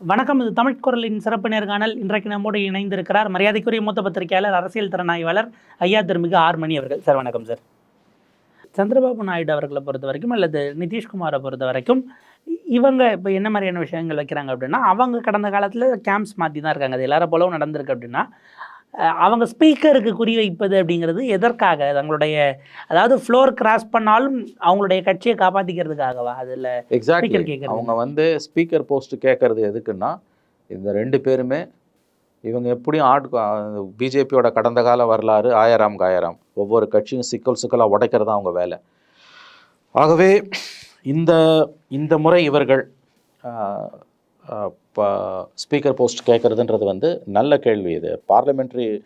வணக்கம் இது தமிழ் குரலின் சிறப்பு நேர்காணல் இன்றைக்கு நம்மோடு இணைந்திருக்கிறார் மரியாதைக்குரிய மூத்த பத்திரிகையாளர் அரசியல் திறனாய்வாளர் ஐயா திருமிகு ஆர் மணி அவர்கள். சார் வணக்கம் சார். சந்திரபாபு நாயுடு அவர்களை பொறுத்த வரைக்கும் அல்லது நிதிஷ்குமாரை பொறுத்த வரைக்கும் இவங்க இப்போ என்ன மாதிரியான விஷயங்கள் வைக்கிறாங்க அப்படின்னா அவங்க கடந்த காலத்தில் கேம்ப்ஸ் மாற்றி தான் இருக்காங்க. அது எல்லாரும் போலவும் நடந்திருக்கு அப்படின்னா அவங்க ஸ்பீக்கருக்கு குறிவைப்பது அப்படிங்கிறது எதற்காக? தங்களுடைய அதாவது ஃப்ளோர் கிராஸ் பண்ணாலும் அவங்களுடைய கட்சியை காப்பாற்றிக்கிறதுக்காகவா அதில் எக்ஸாக்ட்லி. அவங்க வந்து ஸ்பீக்கர் போஸ்ட் கேட்கறது எதுக்குன்னா இந்த ரெண்டு பேருமே இவங்க எப்படியும் ஆட் பிஜேபியோட கடந்த கால வரலாறு ஆயிரம் காயிரம். ஒவ்வொரு கட்சியும் சிக்கல் சிக்கலாக உடைக்கிறது அவங்க வேலை. ஆகவே இந்த இந்த முறை இவர்கள் ஸ்பீக்கர் போஸ்ட் கேட்குறதுன்றது வந்து நல்ல கேள்வி இது. பார்லிமெண்ட்ரி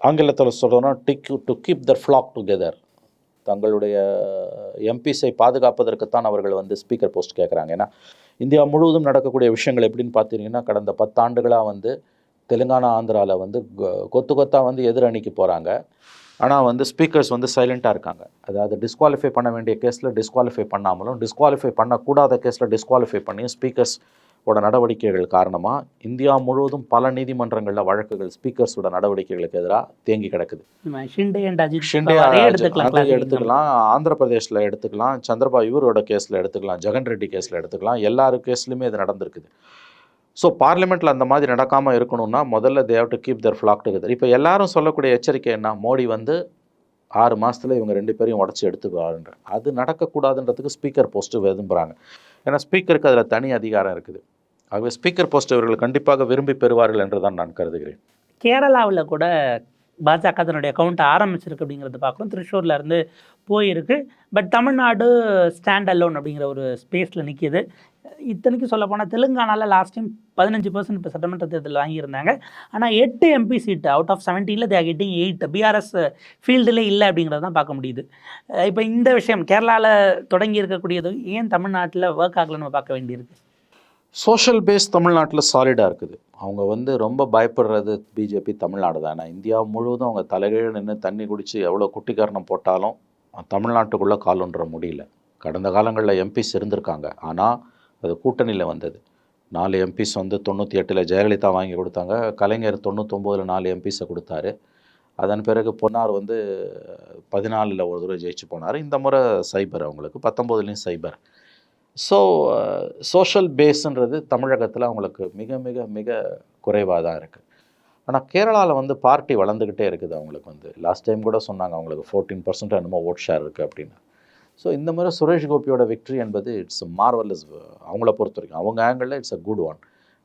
ஆங்கிலத்தில் சொல்கிறோன்னா tick to keep the flock together தங்களுடைய எம்பிஸை பாதுகாப்பதற்குத்தான் அவர்கள் வந்து ஸ்பீக்கர் போஸ்ட் கேட்குறாங்க ஏன்னா இந்தியா முழுவதும் நடக்கக்கூடிய விஷயங்கள் எப்படின்னு பார்த்தீங்கன்னா கடந்த பத்தாண்டுகளாக வந்து தெலுங்கானா ஆந்திராவில் வந்து கொ- கொத்து கொத்தாக வந்து எதிரணிக்கு போகிறாங்க ஆனால் வந்து ஸ்பீக்கர்ஸ் வந்து சைலண்ட்டாக இருக்காங்க. அதாவது டிஸ்குவாலிஃபை பண்ண வேண்டிய கேஸில் டிஸ்குவாலிஃபை பண்ணாமலும் டிஸ்குவாலிஃபை பண்ணக்கூடாத கேஸில் டிஸ்குவாலிஃபை பண்ணியும் ஸ்பீக்கர்ஸ் ஓட நடவடிக்கைகள் காரணமாக இந்தியா முழுவதும் பல நீதிமன்றங்களில் வழக்குகள் ஸ்பீக்கர்ஸோட நடவடிக்கைகளுக்கு எதிராக தேங்கி கிடக்குது. ஷிண்டே எடுத்துக்கலாம் ஆந்திர பிரதேஷ்ல எடுத்துக்கலாம். சந்திரபா இவரோட கேஸில் எடுத்துக்கலாம் ஜெகன் ரெட்டி கேஸில் எடுத்துக்கலாம் எல்லாரு கேஸ்லையுமே இது நடந்திருக்குது. ஸோ பார்லிமெண்ட்டில் அந்த மாதிரி நடக்காமல் இருக்கணும்னா முதல்ல they've to keep their flock together இப்போ எல்லாரும் சொல்லக்கூடிய எச்சரிக்கை என்ன? மோடி வந்து ஆறு மாசத்துல இவங்க ரெண்டு பேரையும் உடச்சி எடுத்துக்குவாருன்ற. அது நடக்கக்கூடாதுன்றதுக்கு ஸ்பீக்கர் போஸ்ட்டு விரும்புகிறாங்க ஏன்னா ஸ்பீக்கருக்கு அதில் தனி அதிகாரம் இருக்குது. ஆகவே ஸ்பீக்கர் போஸ்ட் இவர்கள் கண்டிப்பாக விரும்பி பெறுவார்கள் என்று தான் நான் கருதுகிறேன். கேரளாவில் கூட பாஜக தன்னுடைய அக்கௌண்ட் ஆரம்பிச்சிருக்கு அப்படிங்கிறத பார்க்குறோம். திருச்சூர்லேருந்து போயிருக்கு. பட் தமிழ்நாடு ஸ்டாண்ட் அலோன் அப்படிங்கிற ஒரு ஸ்பேஸில் நிற்கிது இத்தனைக்கும் சொல்ல போனால் தெலுங்கானாவில் லாஸ்ட் டைம் பதினஞ்சு பர்சன்ட் இப்போ சட்டமன்ற தேர்தலில் வாங்கியிருந்தாங்க. ஆனால் எட்டு எம்பி சீட்டு அவுட் ஆஃப் செவன்டீனில் தே கெட்டிங் எயிட் பிஆர்எஸ் ஃபீல்டில் இல்லை அப்படிங்கிறத தான் பார்க்க முடியுது. இப்போ இந்த விஷயம் கேரளாவில் தொடங்கி இருக்கக்கூடியது ஏன் தமிழ்நாட்டில் ஒர்க் ஆகலைன்னு நம்ம பார்க்க வேண்டியிருக்கு? சோஷியல் பேஸ் தமிழ்நாட்டில் சாலிடாக இருக்குது. அவங்க வந்து ரொம்ப பயப்படுறது பிஜேபி தமிழ்நாடு தானே. இந்தியா முழுவதும் அவங்க தலைகீழ் நின்று தண்ணி குடித்து எவ்வளோ குட்டிக்காரணம் போட்டாலும் தமிழ்நாட்டுக்குள்ளே காலுன்ற முடியல. கடந்த காலங்களில் எம்பிஸ் இருந்திருக்காங்க. ஆனால் அது கூட்டணியில் வந்தது. நாலு எம்பிஸ் வந்து தொண்ணூற்றி எட்டில் ஜெயலலிதா வாங்கி கொடுத்தாங்க. கலைஞர் தொண்ணூத்தொம்போதில் நாலு எம்பிஸை கொடுத்தாரு. அதன் பிறகு பொன்னார் வந்து பதினாலில் ஒரு தடவை ஜெயிச்சு போனார். இந்த முறை சைபர் அவங்களுக்கு பத்தொம்போதுலேயும் சைபர். ஸோ சோஷியல் பேஸுன்றது தமிழகத்தில் அவங்களுக்கு மிக மிக மிக குறைவாக தான் இருக்குது ஆனால் கேரளாவில் வந்து பார்ட்டி வளர்ந்துக்கிட்டே இருக்குது அவங்களுக்கு வந்து. லாஸ்ட் டைம் கூட சொன்னாங்க அவங்களுக்கு ஃபோர்டீன் பர்சன்ட் என்னமோ ஓட் ஷேர் இருக்குது அப்படின்னு. ஸோ இந்த மாதிரி சுரேஷ் கோபியோட விக்ட்ரி என்பது இட்ஸ் மார்வலஸ் அவங்கள பொறுத்த வரைக்கும் அவங்க ஆங்கிளில் it's a good one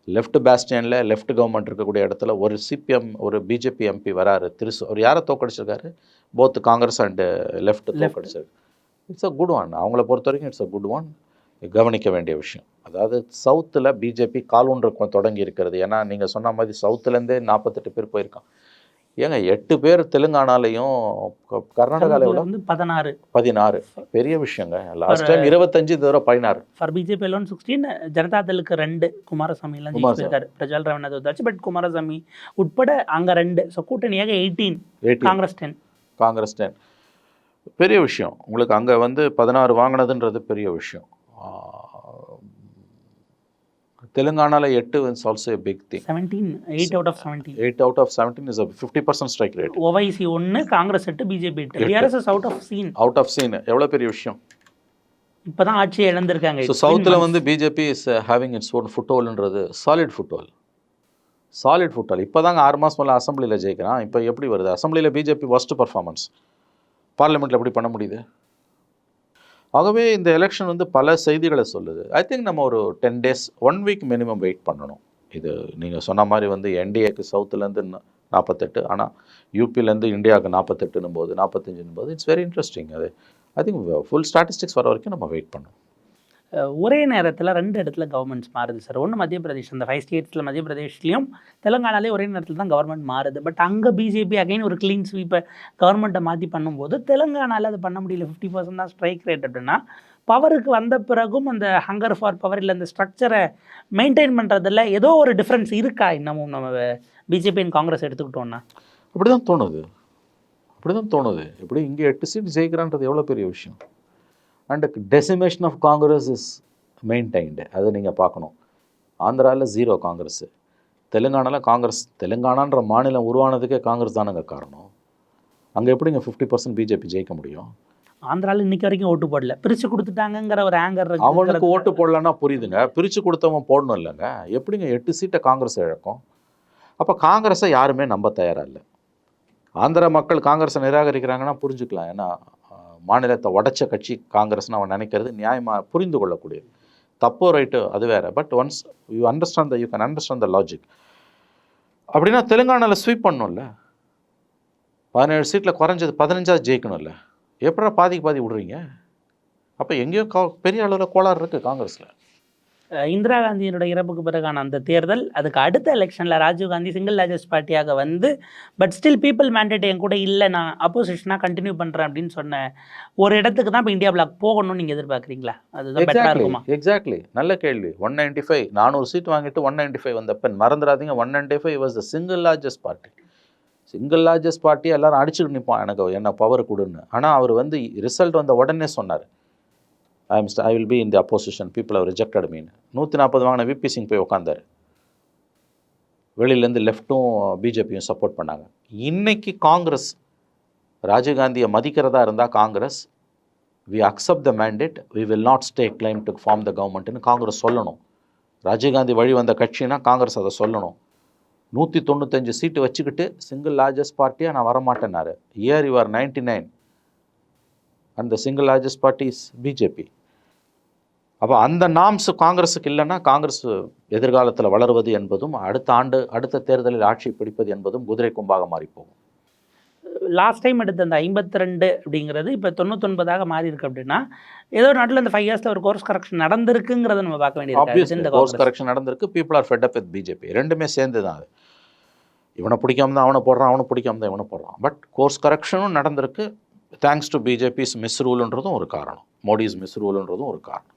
left பேஸ்டியனில் left government இருக்கக்கூடிய இடத்துல ஒரு சிபிஎம் ஒரு பிஜேபி எம்பி வராரு. திருசு அவர் யாரை தோக்கடிச்சிருக்காரு? Both Congress and left Left. தோக்கடிச்சிருக்கு இட்ஸ் அ குட் ஒன் அவங்கள பொறுத்த வரைக்கும் இட்ஸ் அ குட் ஒன் கவனிக்க வேண்டிய விஷயம். அதாவது சவுத்தில் பிஜேபி காலூன்று கொ- தொடங்கி இருக்கிறது. ஏன்னா நீங்கள் சொன்ன மாதிரி சவுத்துலேருந்தே நாற்பத்தெட்டு பேர் போயிருக்கான். ஏங்க எட்டு பேர் தெலுங்கானாலையும் கர்நாடகாவில் வந்து பதினாறு. பதினாறு. பெரிய விஷயங்க. லாஸ்ட் டைம் இருபத்தஞ்சு தவிர பதினாறு. ஃபார் பிஜேபி எல்லாம் சிக்ஸ்டீன் ஜனதாதளுக்கு ரெண்டு. குமாரசாமி. எல்லாம் பிரஜால் ரவீந்திரநாத் வந்தாச்சு பட் குமாரசாமி உட்பட அங்க ரெண்டு. ஸோ கூட்டணியாக eighteen eighty Congress ten Congress ten பெரிய விஷயம். உங்களுக்கு அங்கே வந்து பதினாறு வாங்கினதுன்றது பெரிய விஷயம். தெலுங்கானாவில் எட்டு is also big thing seventeen eight out of seventeen eight out of seventeen is fifty percent strike rate Owaisi ஒன்று காங்கிரஸ் எட்டு பிஜேபி எட்டு. Out of seen out of seen எவ்வளோ பெரிய விஷயம்? இப்பதான் ஆட்சியை இழந்திருக்காங்க. ஸோ சவுத்தில் வந்து BJP is having its own ஃபுட்ஹோல்ன்றது solid foothold solid foothold இப்போ தாங்க ஆறு மாதம் மேலே அசம்பிளியில் ஜெயிக்கிறான். இப்போ எப்படி வருது? அசம்பிளியில் பிஜேபி ஒஸ்ட் பர்ஃபார்மன்ஸ் பார்லிமெண்ட்டில் எப்படி பண்ண முடியுது? ஆகவே இந்த எலெக்ஷன் வந்து பல செய்திகளை சொல்லுது. ஐ திங்க் நம்ம ஒரு ten days one week minimum wait பண்ணணும். இது நீங்கள் சொன்ன மாதிரி வந்து என்டிஏக்கு சவுத்துலேருந்து நாற்பத்தெட்டு ஆனால் யூபிலேருந்து இந்தியாவுக்கு நாற்பத்தெட்டுன்னும் போது நாற்பத்தஞ்சுன்னும் போது இட்ஸ் வெரி இன்ட்ரெஸ்டிங் அது ஐ திங்க் ஃபுல் ஸ்டாட்டிஸ்டிக்ஸ் வர வரைக்கும் நம்ம வெயிட் பண்ணணும். ஒரே நேரத்தில் ரெண்டு இடத்துல கவர்மெண்ட்ஸ் மாறுது சார் ஒன்று மத்திய பிரதேஷ் அந்த ஃபைவ் ஸ்டேட்ஸில் மத்திய பிரதேஷ்லேயும் தெலுங்கானாலே ஒரே நேரத்தில் தான் கவர்மெண்ட் மாறுது. பட் அங்கே பிஜேபி அகைன் ஒரு க்ளீன் ஸ்வீப்பை கவர்மெண்ட்டை மாற்றி பண்ணும்போது தெலுங்கானாவில் அது பண்ண முடியல. ஃபிஃப்டி பர்சன்ட் தான் ஸ்ட்ரைக் ரேட் அப்படின்னா பவருக்கு வந்த பிறகும் அந்த ஹங்கர் ஃபார் பவர் இல்லை அந்த ஸ்ட்ரக்சரை மெயின்டைன் பண்ணுறதில் ஏதோ ஒரு டிஃப்ரென்ஸ் இருக்கா இன்னமும் நம்ம பிஜேபி அண்ட் காங்கிரஸ் எடுத்துக்கிட்டோன்னா அப்படி தான் தோணுது. அப்படி தான் தோணுது. எப்படி இங்கே எட்டு சீட் ஜெயிக்கிறான்றது எவ்வளோ பெரிய விஷயம்? And decimation of Congress is maintained அதை நீங்கள் பார்க்கணும். ஆந்திராவில் ஜீரோ காங்கிரஸ் தெலுங்கானாவில் காங்கிரஸ் தெலுங்கானான்ற மாநிலம் உருவானதுக்கே காங்கிரஸ் தானங்க காரணம். அங்கே எப்படிங்க ஃபிஃப்டி பர்சன்ட் பிஜேபி ஜெயிக்க முடியும்? ஆந்திரால இன்னைக்கு வரைக்கும் ஓட்டு போடல. பிரிச்சு கொடுத்துட்டாங்கங்கிற ஒரு ஆங்கர் அவனுக்கு ஓட்டு போடலன்னா புரியுதுங்க. பிரித்து கொடுத்தவன் போடணும் இல்லைங்க. எப்படிங்க எட்டு சீட்டை காங்கிரஸ் இழக்கும்? அப்போ காங்கிரஸை யாருமே நம்ப தயாரா இல்லை. ஆந்திர மக்கள் காங்கிரஸை நிராகரிக்கிறாங்கன்னா புரிஞ்சுக்கலாம். ஏன்னா மாநிலத்தை உடைச்ச கட்சி காங்கிரஸ்னு அவன் நினைக்கிறது நியாயமாக புரிந்து கொள்ளக்கூடியது. தப்போ ரைட்டு அது வேறு. But once you understand the you can understand the logic அப்படின்னா தெலுங்கானாவில் ஸ்வீப் பண்ணணும்ல பதினேழு சீட்டில் குறைஞ்சது பதினஞ்சாவது ஜெயிக்கணும்ல. எப்படா பாதிக்கு பாதி விடுறீங்க? அப்போ எங்கேயோ கா பெரிய அளவில் கோளாறு இருக்குது காங்கிரஸில். இந்திரா காந்தியினுடைய இறப்புக்கு பிறகான அந்த தேர்தல் அதுக்கு அடுத்த எலெக்ஷனில் ராஜீவ் காந்தி சிங்கிள் லார்ஜஸ்ட் பார்ட்டியாக வந்து பட் ஸ்டில் பீப்புள் மேண்டேட் என் கூட இல்லை நான் அப்போசிஷனாக கண்டினியூ பண்ணுறேன் அப்படின்னு சொன்ன ஒரு இடத்துக்கு தான் இப்போ இந்தியா பிளாக் போகணும்னு நீங்கள் எதிர்பார்க்குறீங்களா? அதுதான் பெட்டராக இருக்குமா? எக்ஸாக்ட்லி நல்ல கேள்வி. ஒன் நைன்டி ஃபைவ் நானூறு சீட் வாங்கிட்டு ஒன் நைன்டி ஃபைவ் வந்த பெண் மறந்துடாதீங்க one ninety five was the single largest party single largest party எல்லாரும் அடிச்சுட்டு நிற்பான் எனக்கு என்ன பவர் கொடுன்னு. ஆனால் அவர் வந்து ரிசல்ட் வந்த உடனே சொன்னார். I am I will be in the opposition people our rejected mean நூற்றி நாற்பது வாங்கின விபி சிங் போய் உட்காந்தாரு வெளியிலேருந்து லெஃப்ட்டும் பிஜேபியும் சப்போர்ட் பண்ணாங்க. இன்னைக்கு காங்கிரஸ் ராஜீவ்காந்தியை மதிக்கிறதா இருந்தால் Congress we accept the mandate we will not stay claim to form the கவர்மெண்ட்னு Congress சொல்லணும். ராஜீவ்காந்தி வழி வந்த கட்சினா காங்கிரஸ் அதை சொல்லணும். நூற்றி தொண்ணூத்தஞ்சு சீட்டு வச்சுக்கிட்டு சிங்கிள் லார்ஜஸ்ட் பார்ட்டியாக நான் வரமாட்டேன்னாரு. இயர் யூஆர் நைன்டி நைன் அந்த single largest party is BJP அப்போ அந்த நாம்ஸ் காங்கிரஸுக்கு இல்லைன்னா காங்கிரஸ் எதிர்காலத்தில் வளருவது என்பதும் அடுத்த ஆண்டு அடுத்த தேர்தலில் ஆட்சி பிடிப்பது என்பதும் குதிரை கொம்பாக மாறி போகும் லாஸ்ட் டைம் எடுத்த அந்த ஐம்பத்தி ரெண்டு அப்படிங்கிறது இப்போ தொண்ணூத்தொன்பதாக மாறி இருக்கு அப்படின்னா ஏதோ நாட்டில் இந்த ஃபைவ் இயர்ஸில் ஒரு கோர்ஸ் கரெக்ஷன் நடந்திருக்குங்கிறத நம்ம பார்க்க வேண்டியது கோர்ஸ் கரெக்ஷன் நடந்திருக்கு. People are fed up with BJP ரெண்டுமே சேர்ந்து தான் அது. இவனை பிடிக்காம தான் அவனை போடுறான் அவனை பிடிக்காம தான் இவனை போடுறான். பட் கோர்ஸ் கரெக்ஷனும் நடந்திருக்கு. தேங்க்ஸ் டு பிஜேபிஸ் மிஸ் ரூல்ன்றதும் ஒரு காரணம். மோடிஸ் மிஸ் ரூல்ன்றதும் ஒரு காரணம்.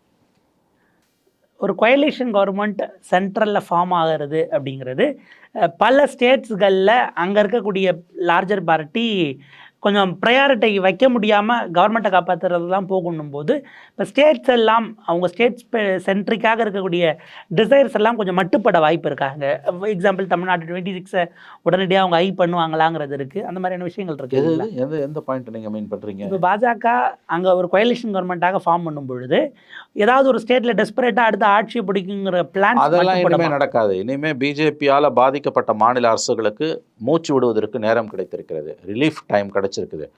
ஒரு கொயலேஷன் கவர்மெண்ட் சென்ட்ரலில் ஃபார்ம் ஆகிறது அப்படிங்கிறது. பல ஸ்டேட்ஸ்களில் அங்கே இருக்கக்கூடிய லார்ஜர் பார்ட்டி கொஞ்சம் ப்ரையாரிட்டி வைக்க முடியாமல் கவர்மெண்ட்டை காப்பாற்றுறது தான் போகணும் போது இப்போ ஸ்டேட்ஸ் எல்லாம் அவங்க ஸ்டேட்ஸ் சென்ட்ரிக்காக இருக்கக்கூடிய டிசைர்ஸ் எல்லாம் கொஞ்சம் மட்டுப்பட வாய்ப்பு இருக்காங்க எக்ஸாம்பிள் தமிழ்நாடு டுவெண்ட்டி சிக்ஸை உடனடியாக அவங்க ஐ பண்ணுவாங்களாங்கிறது இருக்குது அந்த மாதிரியான விஷயங்கள் இருக்குது எந்த எந்த பாயிண்ட் நீங்கள் மீன் பண்ணுறீங்க இப்போ பாஜக அங்கே ஒரு கொயலேஷன் கவர்மெண்ட்டாக ஃபார்ம் பண்ணும் பொழுது ஏதாவது ஒரு ஸ்டேட்டில் டெஸ்பரேட்டாக அடுத்த ஆட்சியை பிடிக்குங்கிற பிளான் அதெல்லாம் இனிமே நடக்காது. இனிமே பிஜேபியால் பாதிக்கப்பட்ட மாநில அரசுகளுக்கு மூச்சு விடுவதற்கு நேரம் கிடைத்திருக்கிறது. ரிலீஃப் டைம் கிடைச்சிருக்குது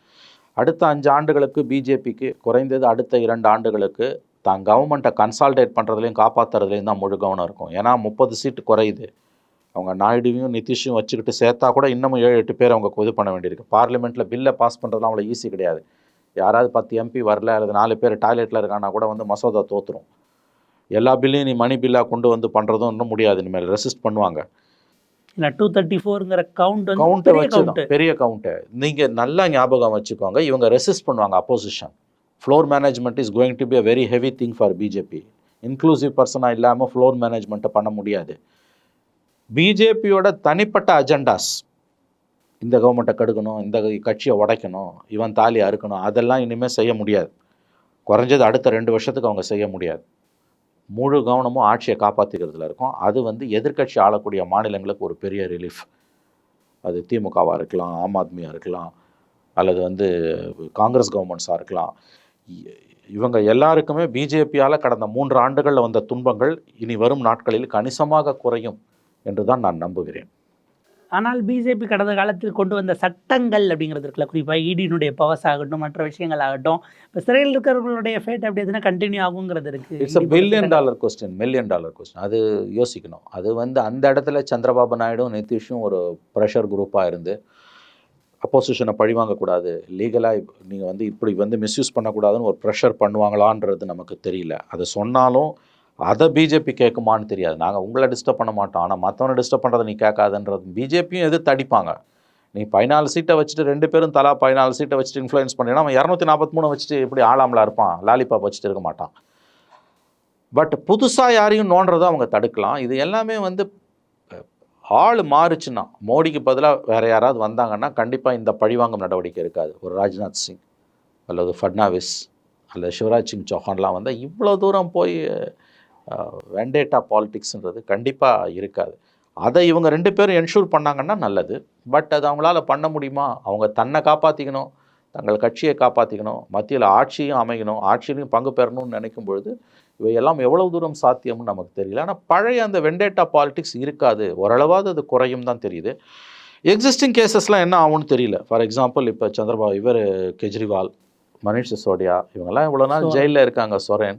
அடுத்த அஞ்சு ஆண்டுகளுக்கு பிஜேபிக்கு குறைந்தது அடுத்த இரண்டு ஆண்டுகளுக்கு தான் கவர்மெண்ட்டை கன்சால்டேட் பண்ணுறதுலையும் காப்பாற்றுறதுலையும் தான் முழு கவனம் இருக்கும். ஏன்னா முப்பது சீட்டு குறையுது. அவங்க நாயுடுவையும் நிதிஷும் வச்சுக்கிட்டு சேர்த்தா கூட இன்னமும் ஏழு எட்டு பேர் அவங்க இது பண்ண வேண்டியிருக்கு. பார்லிமெண்ட்டில் பில்லை பாஸ் பண்ணுறதுலாம் அவ்வளோ ஈஸி கிடையாது. யாராவது பத்து எம்பி வரல அல்லது நாலு பேர் டாய்லெட்டில் இருக்கானா கூட வந்து மசோதா தோற்றுரும் எல்லா பில்லையும் நீ மணி பில்லாக கொண்டு வந்து பண்ணுறதும் இன்னும் முடியாது. இனிமேல் ரெசிஸ்ட் பண்ணுவாங்க. இல்லை டூ தேர்ட்டி ஃபோருங்கிற கவுண்ட் கவுண்ட்டை பெரிய வச்சு பெரிய கவுண்ட்டை நீங்கள் நல்லா ஞாபகம் வச்சுக்கோங்க இவங்க ரெசிஸ்ட் பண்ணுவாங்க opposition floor management is going to be a very heavy thing for BJP inclusive பர்சனாக இல்லாமல் ஃப்ளோர் மேனேஜ்மெண்ட்டை பண்ண முடியாது. பிஜேபியோட தனிப்பட்ட அஜெண்டாஸ் இந்த கவர்மெண்ட்டை கெடுக்கணும் இந்த கட்சியை உடைக்கணும் இவன் தாலி அறுக்கணும் அதெல்லாம் இனிமேல் செய்ய முடியாது. குறைஞ்சது அடுத்த ரெண்டு வருஷத்துக்கு அவங்க செய்ய முடியாது. முழு கவனமும் ஆட்சியை காப்பாற்றிக்கிறதுல இருக்கும். அது வந்து எதிர்க்கட்சி ஆளக்கூடிய மாநிலங்களுக்கு ஒரு பெரிய ரிலீஃப் அது திமுகவாக இருக்கலாம் ஆம் ஆத்மியாக இருக்கலாம் அல்லது வந்து காங்கிரஸ் கவர்மெண்ட்ஸாக இருக்கலாம். இ- இவங்க எல்லாருக்குமே பிஜேபியால் கடந்த மூன்று ஆண்டுகளில் வந்த துன்பங்கள் இனி வரும் நாட்களில் கணிசமாக குறையும் என்று தான் நான் நம்புகிறேன். ஆனால் பிஜேபி கடந்த காலத்தில் கொண்டு வந்த சட்டங்கள் அப்படிங்கிறது இருக்குல்ல. குறிப்பாக இடியினுடைய பவர்ஸ் ஆகட்டும் மற்ற விஷயங்கள் ஆகட்டும் இப்போ சிறையில் இருக்கிறவர்களுடைய ஃபேட் அப்படி எதுனா கண்டினியூ ஆகுங்கிறது இருக்கு. It's a billion dollar question million dollar question அது யோசிக்கணும். அது வந்து அந்த இடத்துல சந்திரபாபு நாயுடும் நிதிஷும் ஒரு ப்ரெஷர் குரூப்பாக இருந்து அப்போசிஷனை பழிவாங்கக்கூடாது லீகலாக நீங்கள் வந்து இப்படி வந்து மிஸ்யூஸ் பண்ணக்கூடாதுன்னு ஒரு ப்ரெஷர் பண்ணுவாங்களான்றது நமக்கு தெரியல. அதை சொன்னாலும் அதை பிஜேபி கேட்குமான்னு தெரியாது. நாங்கள் உங்களை டிஸ்டர்ப் பண்ண மாட்டோம். ஆனால் மற்றவனை டிஸ்டர்ப் பண்ணுறதை நீ கேட்காதுன்றது பிஜேபியும் எதிர்த்து அடிப்பாங்க நீ பதினாலு சீட்டை வச்சுட்டு ரெண்டு பேரும் தலா பதினாலு சீட்டை வச்சுட்டு இன்ஃப்ளூயன்ஸ் பண்ணினா அவன் இரநூத்தி நாற்பத்தி மூணு வச்சுட்டு இப்படி ஆளாமலா இருப்பான்? லாலிபாப் வச்சுட்டு இருக்க மாட்டான். பட் புதுசாக யாரையும் நோண்டுறதை அவங்க தடுக்கலாம். இது எல்லாமே வந்து ஆள் மாறுச்சுன்னா மோடிக்கு பதிலாக வேறு யாராவது வந்தாங்கன்னா கண்டிப்பாக இந்த பழிவாங்கும் நடவடிக்கை இருக்காது. ஒரு ராஜ்நாத் சிங் அல்லது ஃபட்னாவிஸ் அல்லது சிவராஜ் சிங் சௌஹான்லாம் வந்தால் இவ்வளோ தூரம் போய் வெண்டேட்டா பாலிடிக்ஸ்ன்றது கண்டிப்பாக இருக்காது. அதை இவங்க ரெண்டு பேரும் என்ஷூர் பண்ணாங்கன்னா நல்லது. பட் அது அவங்களால பண்ண முடியுமா? அவங்க தன்னை காப்பாற்றிக்கணும் தங்கள் கட்சியை காப்பாற்றிக்கணும் மத்தியில் ஆட்சியும் அமைக்கணும் ஆட்சியிலையும் பங்கு பெறணும்னு நினைக்கும் பொழுது இவையெல்லாம் எவ்வளவு தூரம் சாத்தியம்னு நமக்கு தெரியல. ஆனால் பழைய அந்த வெண்டேட்டா பாலிடிக்ஸ் இருக்காது. ஓரளவாவது அது குறையும் தான் தெரியுது. எக்ஸிஸ்டிங் கேசஸ்லாம் என்ன ஆகும்னு தெரியல. ஃபார் எக்ஸாம்பிள் இப்போ சந்திரபாபு இவர் கெஜ்ரிவால் மனிஷ் சிசோடியா இவங்கெல்லாம் இவ்வளோ நாள். ஜெயிலில் இருக்காங்க சொரேன்.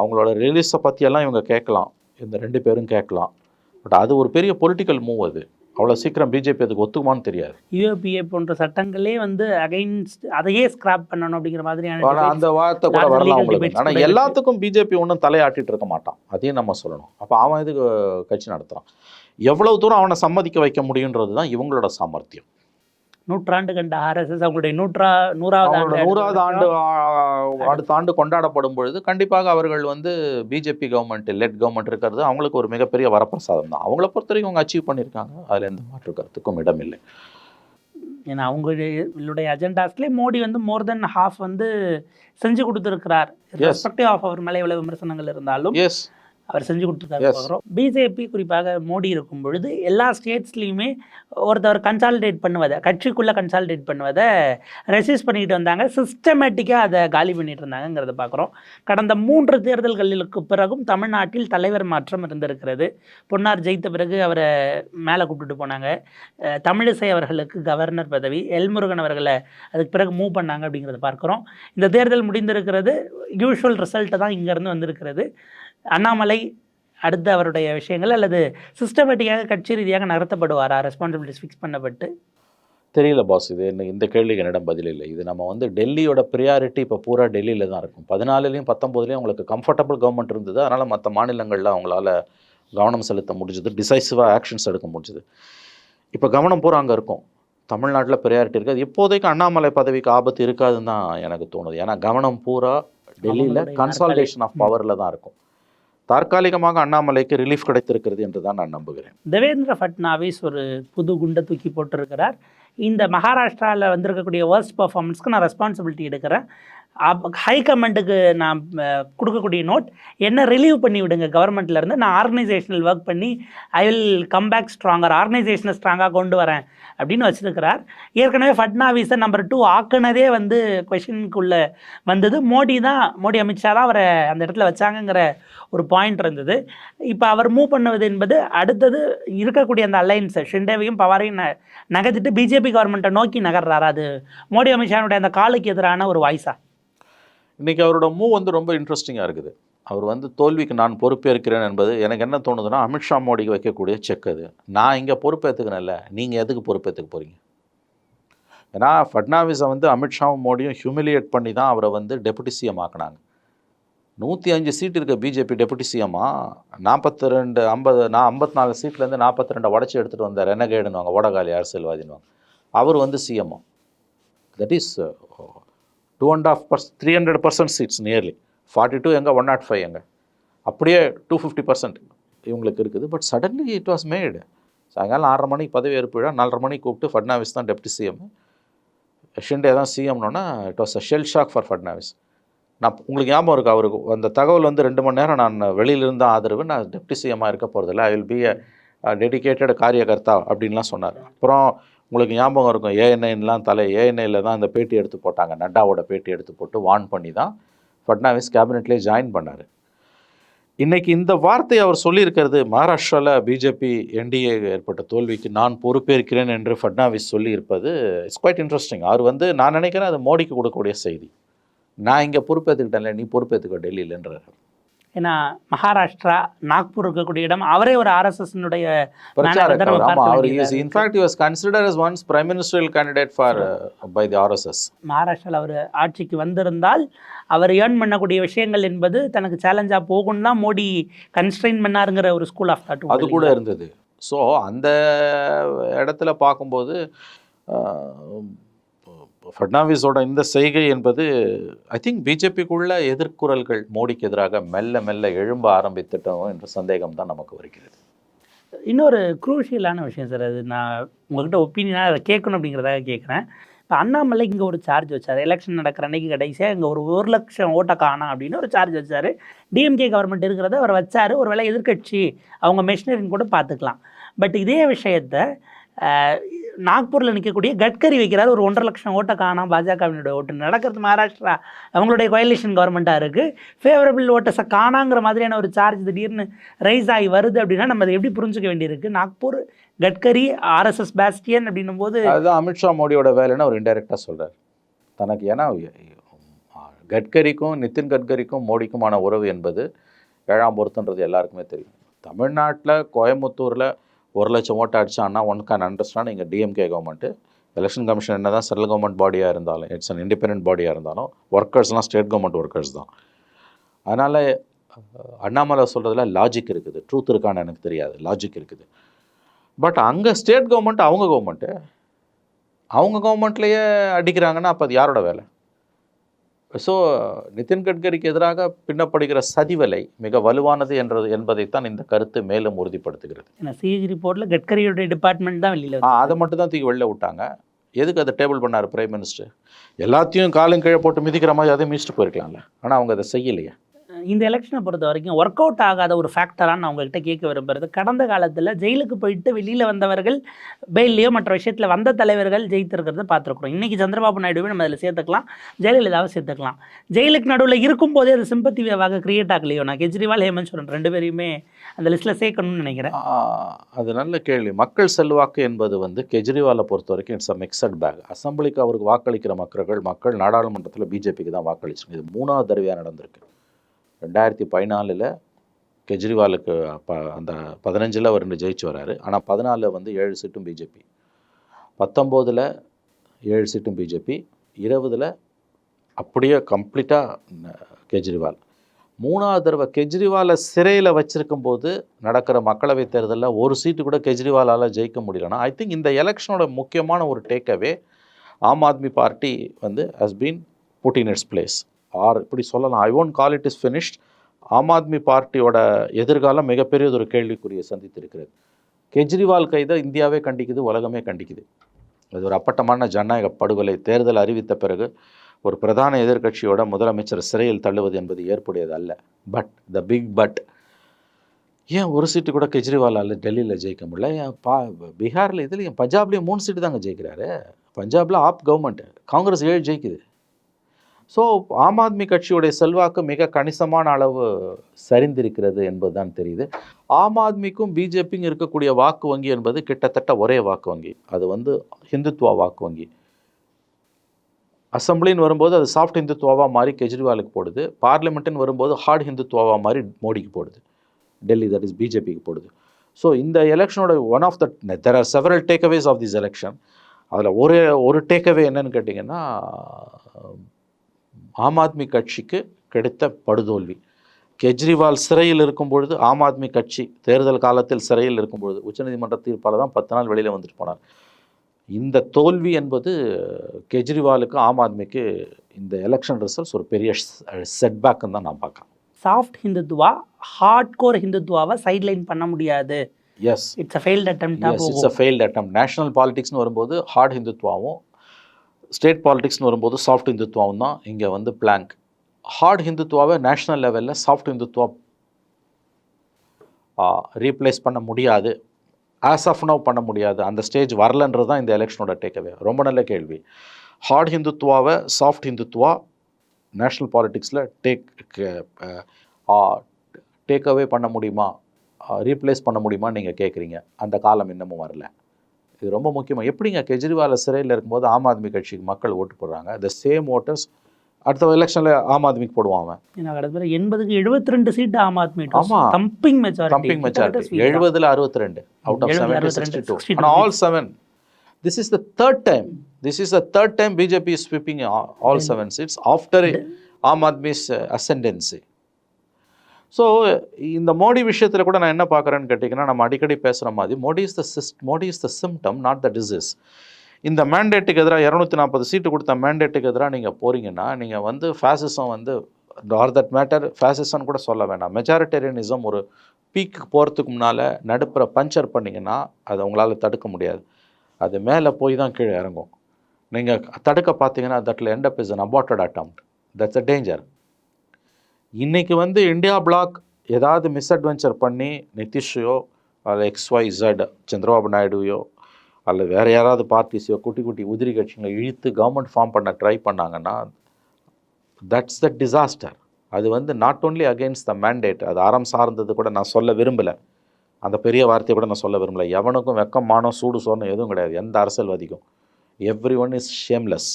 அவங்களோட ரிலீஸை பற்றியெல்லாம் இவங்க கேட்கலாம். இந்த ரெண்டு பேரும் கேட்கலாம். பட் அது ஒரு பெரிய பொலிட்டிக்கல் மூவ் அது. அவ்வளோ சீக்கிரம் பிஜேபி அதுக்கு ஒத்துக்குமான்னு தெரியாது. யூஏபிஏ போன்ற சட்டங்களே வந்து அகைன்ஸ்ட் அதையே ஸ்கிராப் பண்ணணும் அப்படிங்கிற மாதிரியான ஆனால். அந்த வார்த்தை கூட வரலாம் debates ஆனால். எல்லாத்துக்கும் பிஜேபி ஒன்றும் தலையாட்டிட்டு இருக்க மாட்டான். அதையும் நம்ம சொல்லணும். அப்போ அவன் இதுக்கு கட்சி நடத்துகிறான் எவ்வளவு தூரம் அவனை சம்மதிக்க வைக்க முடியுன்றது தான் இவங்களோட சாமர்த்தியம். நூற்றாண்டு கண்ட ஆர்எஸ்எஸ் அவங்களுடைய நூற்றா நூறாவது நூறாவது ஆண்டு அடுத்த ஆண்டு கொண்டாடப்படும் பொழுது கண்டிப்பாக அவர்கள் வந்து பிஜேபி கவர்மெண்ட் லெட் கவர்மெண்ட் இருக்கிறது. அவங்களுக்கு ஒரு மிகப்பெரிய வரப்பிரசாதம் தான். அவங்கள பொறுத்த வரைக்கும் அவங்க அச்சீவ் பண்ணியிருக்காங்க. அதில் எந்த மாற்று கருத்துக்கும் இடமில்லை ஏன்னா அவங்களுடைய அஜெண்டாஸ்லேயே மோடி வந்து மோர் தென் ஹாஃப் வந்து செஞ்சு கொடுத்துருக்கிறார். ரெஸ்பெக்டிவ் ஆஃப் அவர் மேலே எவ்வளவு விமர்சனங்கள் இருந்தாலும். எஸ் அவர் செஞ்சு கொடுத்துருக்காரு. பார்க்குறோம் பிஜேபி குறிப்பாக மோடி இருக்கும் பொழுது எல்லா ஸ்டேட்ஸ்லையுமே ஒருத்தவர் கன்சாலிடேட் பண்ணுவதை கட்சிக்குள்ளே கன்சாலிடேட் பண்ணுவதை ரெசிஸ்ட் பண்ணிட்டு வந்தாங்க. சிஸ்டமேட்டிக்காக அதை காலி பண்ணிட்டு இருந்தாங்கங்கிறத பார்க்குறோம் கடந்த மூன்று தேர்தல்களுக்கு பிறகும் தமிழ்நாட்டில் தலைவர் மாற்றம் இருந்திருக்கிறது. பொன்னார் ஜெயித்த பிறகு அவரை மேலே கூப்பிட்டுட்டு போனாங்க. தமிழிசை அவர்களுக்கு கவர்னர் பதவி எல்முருகன் அவர்களை அதுக்கு பிறகு மூவ் பண்ணாங்க அப்படிங்கிறத பார்க்குறோம். இந்த தேர்தல் முடிந்திருக்கிறது. யூஷுவல் ரிசல்ட்டு தான் இங்கேருந்து வந்திருக்கிறது. அண்ணாமலை அடுத்து அவருடைய விஷயங்கள் அல்லது சிஸ்டமேட்டிக்காக கட்சி ரீதியாக நகர்த்தப்படுவாரா? ரெஸ்பான்சிபிலிட்டிஸ் ஃபிக்ஸ் பண்ணப்பட்டு? தெரியல பாஸ் இது என்ன இந்த கேள்விக்கு என்னிடம் பதில் இல்லை. இது நம்ம வந்து டெல்லியோட ப்ரியாரிட்டி இப்போ பூரா டெல்லியில் தான் இருக்கும். பதினாலுலேயும் பத்தொம்போதுலேயும் அவங்களுக்கு கம்ஃபர்டபுள் கவர்மெண்ட் இருந்தது. அதனால் மற்ற மாநிலங்களில் அவங்களால கவனம் செலுத்த முடிஞ்சது. டிசைசிவாக ஆக்ஷன்ஸ் எடுக்க முடிஞ்சது. இப்போ கவனம் பூரா அங்கே இருக்கும். தமிழ்நாட்டில் ப்ரியாரிட்டி இருக்காது இப்போதைக்கு அண்ணாமலை பதவிக்கு ஆபத்து இருக்காதுன்னு தான் எனக்கு தோணுது. ஏன்னா கவனம் பூரா டெல்லியில் கன்சால்டேஷன் ஆஃப். பவரில் தான் இருக்கும். தற்காலிகமாக அண்ணாமலைக்கு ரிலீஃப் கிடைத்திருக்கிறது என்று தான் நான் நம்புகிறேன். தேவேந்திர ஃபட்னாவிஸ் ஒரு புது குண்டை தூக்கி போட்டிருக்கிறார். இந்த மகாராஷ்டிராவில் வந்திருக்கக்கூடிய வேர்ஸ்ட் பர்ஃபார்மன்ஸ்க்கு நான் ரெஸ்பான்சிபிலிட்டி எடுக்கிறேன். ஹை கமெண்ட்டுக்கு நான் கொடுக்கக்கூடிய நோட் என்ன ரிலீவ் பண்ணி விடுங்க கவர்மெண்ட்லேருந்து நான் ஆர்கனைசேஷனல் ஒர்க் பண்ணி I will come back stronger ஆர்கனைசேஷனை ஸ்ட்ராங்காக கொண்டு வரேன் அப்படின்னு வச்சுருக்கிறார். ஏற்கனவே ஃபட்னாவிஸை நம்பர் டூ ஆக்குனதே வந்து கொஷினுக்குள்ளே வந்தது. மோடி தான் மோடி அமித்ஷா தான் அவரை அந்த இடத்துல வச்சாங்கங்கிற ஒரு பாயிண்ட் இருந்தது. இப்போ அவர் மூவ் பண்ணுவது என்பது அடுத்தது இருக்கக்கூடிய அந்த அலைன்ஸை ஷிண்டேவையும் பவாரையும் ந நகர்த்திட்டு பிஜேபி கவர்மெண்ட்டை நோக்கி நகர்றாரு. அது மோடி அமித்ஷானுடைய அந்த காலுக்கு எதிரான ஒரு வாய்ஸாக இன்றைக்கி அவரோட மூவ் வந்து ரொம்ப இன்ட்ரெஸ்டிங்காக இருக்குது. அவர் வந்து தோல்விக்கு நான் பொறுப்பேற்கிறேன் என்பது எனக்கு என்ன தோணுதுன்னா அமித்ஷா மோடிக்கு வைக்கக்கூடிய செக் அது. நான் இங்கே பொறுப்பேற்றுக்கிறேன்ல நீங்கள் எதுக்கு பொறுப்பேற்றுக்க போகிறீங்க ஏன்னா ஃபட்னாவிஸை வந்து அமித்ஷாவும் மோடியும் ஹியூமிலியேட் பண்ணி தான் அவரை வந்து டெபுட்டி சிஎம் ஆக்கினாங்க. நூற்றி அஞ்சு சீட் இருக்க பிஜேபி டெபுட்டி சிஎம்மா நாற்பத்தி ரெண்டு ஐம்பது நான் ஐம்பத்தி நாலு சீட்லேருந்து நாற்பத்தி ரெண்டு உடச்சி எடுத்துகிட்டு வந்த ரெனகேடுன்னுவாங்க ஓடகாலி அரசியல்வாதின்வாங்க அவர் வந்து சிஎம்மா that is two and half purse three hundred percent seats nearly forty two எங்கே ஒன் நாட் ஃபைவ் எங்கே. அப்படியே டூ ஃபிஃப்டி பர்சன்ட் இவங்களுக்கு இருக்குது. But suddenly it was made சாயங்காலம் ஆறரை மணிக்கு பதவி ஏற்பு விழா நாலரை மணிக்கு கூப்பிட்டு ஃபட்னாவிஸ் தான் டெப்டி சிஎம் ஷிண்டே தான் சிஎம்னோன்னா it was a shell shock for Fadnavis நான் உங்களுக்கு ஞாபகம் இருக்கு? அவருக்கு அந்த தகவல் வந்து ரெண்டு மணி நேரம் நான் வெளியிலிருந்து ஆதரவு நான் டெப்டி சிஎம்மாக இருக்க போகிறதில்ல I will be a dedicated காரியகர்த்தா அப்படின்லாம் சொன்னார். அப்புறம் உங்களுக்கு ஞாபகம் இருக்கும் ஏஎன்ஐன்லாம் தலை ஏஎன்ஐயில் தான் இந்த பேட்டி எடுத்து போட்டாங்க. நட்டாவோட பேட்டி எடுத்து போட்டு வார்ன் பண்ணி தான் ஃபட்னாவிஸ் கேபினெட்லேயே ஜாயின் பண்ணார். இன்றைக்கி இந்த வார்த்தை அவர் சொல்லியிருக்கிறது மகாராஷ்டிராவில் பிஜேபி என்டிஏ ஏற்பட்ட தோல்விக்கு நான் பொறுப்பேற்கிறேன் என்று ஃபட்னாவிஸ் சொல்லியிருப்பது இட்ஸ் குவைட் இன்ட்ரெஸ்டிங் அவர் வந்து நான் நினைக்கிறேன் அது மோடிக்கு கொடுக்கக்கூடிய செய்தி. நான் இங்கே பொறுப்பேற்றுக்கிட்டேன்ல நீ பொறுப்பேற்றுக்க டெல்லியிலன்றார் ஏன்னா மகாராஷ்டிரா நாக்பூர் இருக்கக்கூடிய இடம் அவரே ஒரு ஆர்எஸ்எஸ்னுடைய uh, மகாராஷ்டிராவில் அவர் ஆட்சிக்கு வந்திருந்தால் அவர் ஏர்ன் பண்ணக்கூடிய விஷயங்கள் என்பது தனக்கு சேலஞ்சாக போகும் தான் மோடி கன்ஸ்ட்ரெயின் பண்ணாருங்கிற ஒரு ஸ்கூல் ஆஃப் தாட் அது கூட இருந்தது. ஸோ அந்த இடத்துல பார்க்கும்போது ஃபட்னாவிஸோட இந்த செய்கை என்பது ஐ திங்க் பிஜேபிக்குள்ள எதிர்குரல்கள் மோடிக்கு எதிராக மெல்ல மெல்ல எழும்ப ஆரம்பித்துட்டோம் என்ற சந்தேகம் தான் நமக்கு வருகிறது. இன்னொரு குரூஷியலான விஷயம் சார் அது நான் உங்கள்கிட்ட ஒப்பீனியனாக அதை கேட்கணும் அப்படிங்கிறதாக கேட்குறேன். இப்போ அண்ணாமலை இங்கே ஒரு சார்ஜ் வச்சார். எலெக்ஷன் நடக்கிற அன்னைக்கு கடைசியாக இங்கே ஒரு ஒரு லட்சம் ஓட்டை காணாம் அப்படின்னு ஒரு சார்ஜ் வச்சார். டிஎம்கே கவர்மெண்ட் இருக்கிறத அவர் வச்சார். ஒரு வேளை எதிர்க்கட்சி அவங்க மெஷினரின்னு கூட பார்த்துக்கலாம். பட் இதே விஷயத்தை நாக்பூரில் நிற்கக்கூடிய கட்கரி வைக்கிறார். ஒரு ஒன்றரை லட்சம் ஓட்டை காணாம் பாஜகவினுடைய ஓட்டு. நடக்கிறது மகாராஷ்டிரா. அவங்களுடைய கோயலிஷன் கவர்மெண்ட்டாக இருக்குது ஃபேவரபிள் ஓட்டஸை காணாங்கிற மாதிரியான ஒரு சார்ஜ் திடீர்னு ரைஸ் ஆகி வருது அப்படின்னா நம்ம அதை எப்படி புரிஞ்சுக்க வேண்டியிருக்கு? நாக்பூர் கட்கரி ஆர்எஸ்எஸ் பேஸ்டியன் அப்படின்னும் போது அதுதான் அமித்ஷா மோடியோட வேலைன்னு அவர் இன்டெரக்டாக சொல்கிறார் தனக்கு ஏன்னா கட்கரிக்கும் நிதின் கட்கரிக்கும் மோடிக்குமான உறவு என்பது ஏழாம் பொருத்தன்றது எல்லாருக்குமே தெரியும். தமிழ்நாட்டில் கோயம்புத்தூரில் ஒரு லட்சம் ஓட்டு அடிச்சான்னா ஒன் கேன் அண்டர்ஸ்டாண்ட் இங்கே டிஎம்கே கவர்மெண்ட்டு எலெக்ஷன் கமிஷன் என்ன தான் சென்ட்ரல் கவர்மெண்ட் பாடியாக இருந்தாலும் இட்ஸ் அன் இண்டிபெண்ட் பாடியாக இருந்தாலும் ஒர்க்கர்ஸ்லாம் ஸ்டேட் கவர்மெண்ட் ஒர்க்கர்ஸ் தான். அதனால் அண்ணாமலை சொல்கிறதுல லாஜிக் இருக்குது. ட்ரூத் இருக்கான்னு எனக்கு தெரியாது. லாஜிக் இருக்குது. பட் அங்கே ஸ்டேட் கவர்மெண்ட் அவங்க கவர்மெண்ட்டு அவங்க கவர்மெண்ட்லேயே அடிக்கிறாங்கன்னா அப்போ அது யாரோட வேலை? ஸோ நிதின் கட்கரிக்கு எதிராக பின்னப்படுகிற சதிவலை மிக வலுவானது என்றது என்பதைத்தான் இந்த கருத்து மேலும் உறுதிப்படுத்துகிறது. ஏன்னா சிஏஜி ரிப்போர்ட்டில் கட்கரியோட டிபார்ட்மெண்ட் தான் வெளியில் அதை மட்டும் தான் தூக்கி வெளில விட்டாங்க. எதுக்கு அதை டேபிள் பண்ணார் பிரைம் மினிஸ்டர் எல்லாத்தையும் காலும் கீழே போட்டு மிதிக்கிற மாதிரி அதை மிதிச்சுட்டு போயிருக்கலாம்ல. ஆனால் அவங்க அதை செய்யலையே. இந்த எலெக்ஷனை பொறுத்த வரைக்கும் ஒர்க் அவுட் ஆகாத ஒரு ஃபேக்டரான்னு நான் உங்கள்கிட்ட கேட்க விரும்புகிறது கடந்த காலத்தில் ஜெயிலுக்கு போயிட்டு வெளியில் வந்தவர்கள் பெயிலையோ மற்ற விஷயத்தில் வந்த தலைவர்கள் ஜெயித்திருக்கிறத பார்த்துருக்குறோம். இன்றைக்கி சந்திரபாபு நாயுடுவே நம்ம அதில் சேர்த்துக்கலாம். ஜெயலலிதாவை சேர்த்துக்கலாம். ஜெயிலுக்கு நடுவில் இருக்கும்போதே அது சிம்பத்தி வேவாக கிரியேட் ஆகலையோ நான் கெஜ்ரிவால் ஹேமந்த் சோரன் ரெண்டு பேரையுமே அந்த லிஸ்ட்டில் சேர்க்கணும்னு நினைக்கிறேன். அது நல்ல கேள்வி. மக்கள் செல்வாக்கு என்பது வந்து கெஜ்ரிவாலை பொறுத்த வரைக்கும் இட்ஸ் அ மிக்சட் பேக் அசம்பிளிக்கு அவருக்கு வாக்களிக்கிற மக்கள் மக்கள் நாடாளுமன்றத்தில் பிஜேபிக்கு தான் வாக்களிச்சிருக்கு இது மூணாவது தடவையாக நடந்திருக்கு. ரெண்டாயிரத்தி பதினாலில் கெஜ்ரிவாலுக்கு ப அந்த பதினஞ்சில் அவர் ரெண்டு ஜெயிச்சு வராரு. ஆனால் பதினாலில் வந்து ஏழு சீட்டும் பிஜேபி பத்தொம்போதில் ஏழு சீட்டும் பிஜேபி இருபதில் அப்படியே கம்ப்ளீட்டாக கெஜ்ரிவால். மூணாவது தடவை கெஜ்ரிவாலை சிறையில் வச்சிருக்கும் போது நடக்கிற மக்களவைத் தேர்தலில் ஒரு சீட்டு கூட கெஜ்ரிவாலால் ஜெயிக்க முடியலன்னா ஐ திங்க் இந்த எலெக்ஷனோட முக்கியமான ஒரு டேக்அவே ஆம் ஆத்மி பார்ட்டி வந்து has been put in its place or இப்படி சொல்லலாம். I won't call it is finished Aam Aadmi பார்ட்டியோட எதிர்காலம் மிகப்பெரியது ஒரு கேள்விக்குரிய சந்தித்திருக்கிறது. கெஜ்ரிவால் கைதை இந்தியாவே கண்டிக்குது உலகமே கண்டிக்குது. அது ஒரு அப்பட்டமான ஜனநாயக படுகொலை. தேர்தல் அறிவித்த பிறகு ஒரு பிரதான எதிர்க்கட்சியோட முதலமைச்சர் சிறையில் தள்ளுவது என்பது ஏற்புடையது அல்ல. பட் த பிக் பட் ஏன் ஒரு சீட்டு கூட கெஜ்ரிவாலால் டெல்லியில் ஜெயிக்க முடியல? ஏன் பா பீகாரில் இதுலேயும் பஞ்சாப்லேயும் மூணு சீட்டு தாங்க ஜெயிக்கிறாரு. பஞ்சாபில் ஆப் கவர்மெண்ட் காங்கிரஸ் ஏழு ஜெயிக்குது. ஸோ ஆம் ஆத்மி கட்சியுடைய செல்வாக்கு மிக கணிசமான அளவு சரிந்திருக்கிறது என்பதுதான் தெரியுது. ஆம் ஆத்மிக்கும் பிஜேபிக்கும் இருக்கக்கூடிய வாக்கு வங்கி என்பது கிட்டத்தட்ட ஒரே வாக்கு வங்கி. அது வந்து ஹிந்துத்வா வாக்கு வங்கி. அசம்பிளின்னு வரும்போது அது சாஃப்ட் ஹிந்துத்வாவாக மாறி கெஜ்ரிவாலுக்கு போடுது. பார்லிமெண்ட்டுன்னு வரும்போது ஹார்ட் ஹிந்துத்வாவாக மாறி மோடிக்கு போடுது. டெல்லி தட் இஸ் பிஜேபிக்கு போடுது. ஸோ இந்த எலெக்ஷனோட one of the there are several takeaways of this election அதில் ஒரு ஒரு டேக்அவே என்னன்னு கேட்டிங்கன்னா ஆம் ஆத்மி கட்சிக்கு கிடைத்த படுதோல்வி. கெஜ்ரிவால் சிறையில் இருக்கும் பொழுது ஆம் ஆத்மி கட்சி தேர்தல் காலத்தில் சிறையில் இருக்கும் பொழுது உச்சநீதிமன்ற தீர்ப்பால் தான் பத்து நாள் வெளியில் வந்துட்டு போனார். இந்த தோல்வி என்பது கெஜ்ரிவாலுக்கு ஆம் ஆத்மிக்கு இந்த எலெக்ஷன் ரிசல்ட்ஸ் ஒரு பெரிய செட்பேக்குன்னு தான் நான் பார்க்குறேன். சாஃப்ட் ஹிந்துத்துவா ஹார்ட் கோர் ஹிந்துத்துவாவை சைட்லைன் பண்ண முடியாது. Yes it's a failed yes it's a failed attempt national பாலிடிக்ஸ்னு வரும்போது ஹார்ட் ஹிந்துத்வாவும் ஸ்டேட் பாலிடிக்ஸ்னு வரும்போது சாஃப்ட் இந்துத்துவம் தான் இங்கே வந்து பிளாங்க் ஹார்ட் ஹிந்துத்துவாவை நேஷ்னல் லெவலில் சாஃப்ட் ஹிந்துத்வா ரீப்ளேஸ் பண்ண முடியாது. ஆஸ் ஆஃப் நவ் பண்ண முடியாது. அந்த ஸ்டேஜ் வரலன்றது தான் இந்த எலெக்ஷனோட டேக்அவே ரொம்ப நல்ல கேள்வி. ஹார்ட் ஹிந்துத்துவாவை சாஃப்ட் ஹிந்துத்துவா நேஷ்னல் பாலிட்டிக்ஸில் டேக் டேக் அவே பண்ண முடியுமா? ரீப்ளேஸ் பண்ண முடியுமான்னு நீங்கள் கேட்குறீங்க அந்த காலம் இன்னமும் வரல. இது ரொம்ப முக்கியமாக எப்படிங்க கெஜ்ரிவால் சிறையில் இருக்கும்போது ஆம் ஆத்மி கட்சிக்கு மக்கள் ஓட்டு போடுறாங்க? த சேம் ஓட்டர்ஸ் அடுத்த எலெக்ஷனில் ஆம் ஆத்மிக்கு போடுவான் அவன். கடைசி எண்பதுக்கு எழுபத்தி ரெண்டு சீட் ஆம் ஆத்மி ஆமா. தம்பிங் மெஜாரிட்டி கம்பிங் மெச்சாரிட்டி எழுபதுல அறுபத்தி ரெண்டு out of 70, seventy sixty two 62. ஆனால் all seven this is the third time this is the third time BJP is sweeping all seven seats after Aam Aadmi's ascendancy so இந்த மோடி விஷயத்தில் கூட நான் என்ன பார்க்குறேன்னு கேட்டிங்கன்னா நம்ம அடிக்கடி பேசுகிற மாதிரி Modi is the cyst Modi is the symptom not the disease இந்த மேண்டேட்டுக்கு எதிராக இரநூத்தி நாற்பது சீட்டு கொடுத்த மேண்டேட்டுக்கு எதிராக நீங்கள் போகிறீங்கன்னா நீங்கள் வந்து ஃபேசிசம் வந்து ஆர் தட் மேட்டர் ஃபேசிசம் கூட சொல்ல வேண்டாம் மெஜாரிட்டேரியனிசம் ஒரு பீக்கு போகிறதுக்கு முன்னால் நடுப்புற பஞ்சர் பண்ணிங்கன்னா அதை உங்களால் தடுக்க முடியாது. அது மேலே போய் தான் கீழே இறங்கும். நீங்கள் தடுக்க பார்த்தீங்கன்னா தட்டில் end up is an aborted that's a danger இன்றைக்கி வந்து இந்தியா பிளாக் ஏதாவது மிஸ்அட்வென்ச்சர் பண்ணி நிதிஷையோ அல்ல எக்ஸ் ஒய் ஜெட் சந்திரபாபு நாயுடுவையோ அல்ல வேறு யாராவது பார்ட்டிஸையோ குட்டி குட்டி உதிரி கட்சிகளை இழுத்து கவர்மெண்ட் ஃபார்ம் பண்ண ட்ரை பண்ணாங்கன்னா தட்ஸ் த டிசாஸ்டர் அது வந்து not only against the mandate அது அறம் சார்ந்தது கூட நான் சொல்ல விரும்பலை. அந்த பெரிய வார்த்தையை கூட நான் சொல்ல விரும்பலை. எவனுக்கும் வெக்கம் மானம் சூடு சோறுன்னு எதுவும் கிடையாது. எந்த அரசியல்வாதிக்கும். எவ்ரி ஒன் இஸ் ஷேம்லெஸ்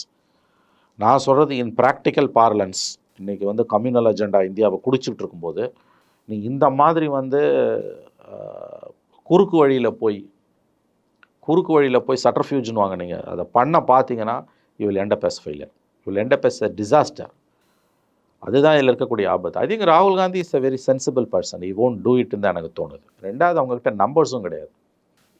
நான் சொல்கிறது இன் ப்ராக்டிக்கல் பார்லன்ஸ் இன்றைக்கி வந்து கம்யூனல் அஜெண்டா இந்தியாவை குடிச்சிக்கிட்டு இருக்கும்போது நீ இந்த மாதிரி வந்து குறுக்கு வழியில் போய் குறுக்கு வழியில் போய் சட்டர்ஃபியூஜ்னு வாங்க நீங்கள் அதை பண்ண பார்த்தீங்கன்னா you will end up as failure. You will அதுதான் இதில் இருக்கக்கூடிய ஆபத்து. ஐ திங்க் ராகுல் Gandhi is a very sensible person he won't do இட்னு தான் எனக்கு தோணுது. ரெண்டாவது அவங்கக்கிட்ட நம்பர்ஸும் கிடையாது.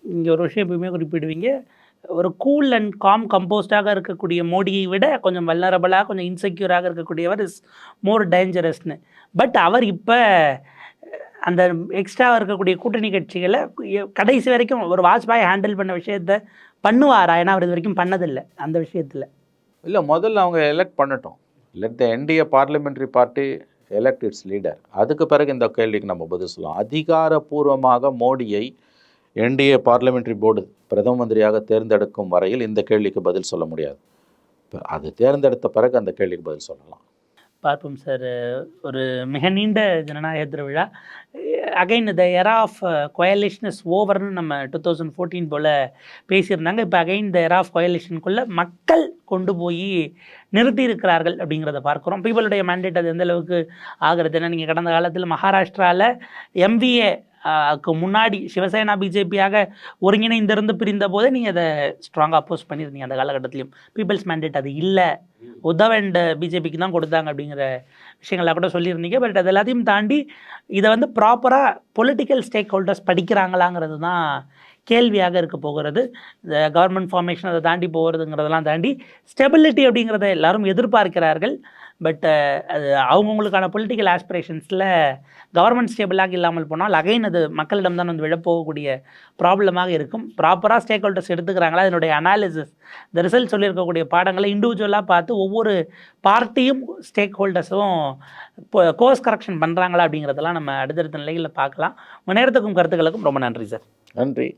இங்கே ஒரு விஷயம் எப்பவுமே குறிப்பிடுவீங்க. ஒரு கூல் அண்ட் காம் கம்போஸ்டாக இருக்கக்கூடிய மோடியை விட கொஞ்சம் வல்லரபலாக கொஞ்சம் இன்செக்யூராக இருக்கக்கூடியவர் இஸ் மோர் டேஞ்சரஸ்னு பட் அவர் இப்போ அந்த எக்ஸ்ட்ராவாக இருக்கக்கூடிய கூட்டணி கட்சிகளை கடைசி வரைக்கும் ஒரு வாஜ்பாய் ஹேண்டில் பண்ண விஷயத்த பண்ணுவாரா? ஏன்னா அவர் இது வரைக்கும் பண்ணதில்லை அந்த விஷயத்தில். இல்லை முதல்ல அவங்க எலெக்ட் பண்ணட்டும். Let the NDA parliamentary party elect its leader அதுக்கு பிறகு இந்த கேள்விக்கு நம்ம பதில் சொல்லலாம். அதிகாரப்பூர்வமாக மோடியை என்டிஏ பார்லிமெண்ட்ரி போர்டு பிரதம மந்திரியாக தேர்ந்தெடுக்கும் வரையில் இந்த கேள்விக்கு பதில் சொல்ல முடியாது. இப்போ அது தேர்ந்தெடுத்த பிறகு அந்த கேள்விக்கு பதில் சொல்லலாம். பார்ப்போம் சார். ஒரு மிக நீண்ட ஜனநாயக திருவிழா. Again the era of coalition is ஓவர்னு நம்ம டூ தௌசண்ட் ஃபோர்டீன் போல் பேசியிருந்தாங்க. இப்போ அகைன் த எரா ஆஃப் கொயலேஷனுக்குள்ளே மக்கள் கொண்டு போய் நிறுத்தி இருக்கிறார்கள் அப்படிங்கிறத பார்க்குறோம். பீப்புளுடைய மேண்டேட் அது எந்த அளவுக்கு ஆகிறது? ஏன்னா நீங்கள் கடந்த காலத்தில் மகாராஷ்டிராவில் எம்விஏ முன்னாடி சிவசேனா பிஜேபியாக ஒருங்கிணைந்திருந்து பிரிந்த போதே நீங்கள் அதை ஸ்ட்ராங்காக அப்போஸ் பண்ணியிருந்தீங்க அந்த காலகட்டத்திலையும். பீப்புள்ஸ் மேண்டேட் அது இல்லை. உத்தவ் அண்ட் பிஜேபிக்கு தான் கொடுத்தாங்க அப்படிங்கிற விஷயங்கள்லாம் கூட சொல்லியிருந்தீங்க. பட் அது எல்லாத்தையும் தாண்டி இதை வந்து ப்ராப்பராக பொலிட்டிக்கல் ஸ்டேக் ஹோல்டர்ஸ் படிக்கிறாங்களாங்கிறது தான் கேள்வியாக இருக்க போகிறது. இந்த கவர்மெண்ட் ஃபார்மேஷன் அதை தாண்டி போகிறதுங்கிறதெல்லாம் தாண்டி ஸ்டெபிலிட்டி அப்படிங்கிறத எல்லாரும் எதிர்பார்க்கிறார்கள். பட் uh, அது அவங்கவுங்களுக்கான பொலிட்டிக்கல் ஆஸ்பிரேஷன்ஸில் கவர்மெண்ட் ஸ்டேபிளாக இல்லாமல் போனால் அகைன் அது மக்களிடம் தான் வந்து விழப்போகக்கூடிய ப்ராப்ளமாக இருக்கும். ப்ராப்பராக ஸ்டேக் ஹோல்டர்ஸ் எடுத்துக்கிறாங்களா? அதனுடைய அனாலிசிஸ் இந்த ரிசல்ட் சொல்லியிருக்கக்கூடிய பாடங்களை இண்டிவிஜுவலாக பார்த்து ஒவ்வொரு பார்ட்டியும் ஸ்டேக் ஹோல்டர்ஸும் கோர்ஸ் கரெக்ஷன் பண்ணுறாங்களா அப்படிங்கிறதெல்லாம் நம்ம அடுத்தடுத்த நிலைகளில் பார்க்கலாம். உங்கள் நேரத்துக்கும் கருத்துக்களுக்கும் ரொம்ப நன்றி சார் நன்றி.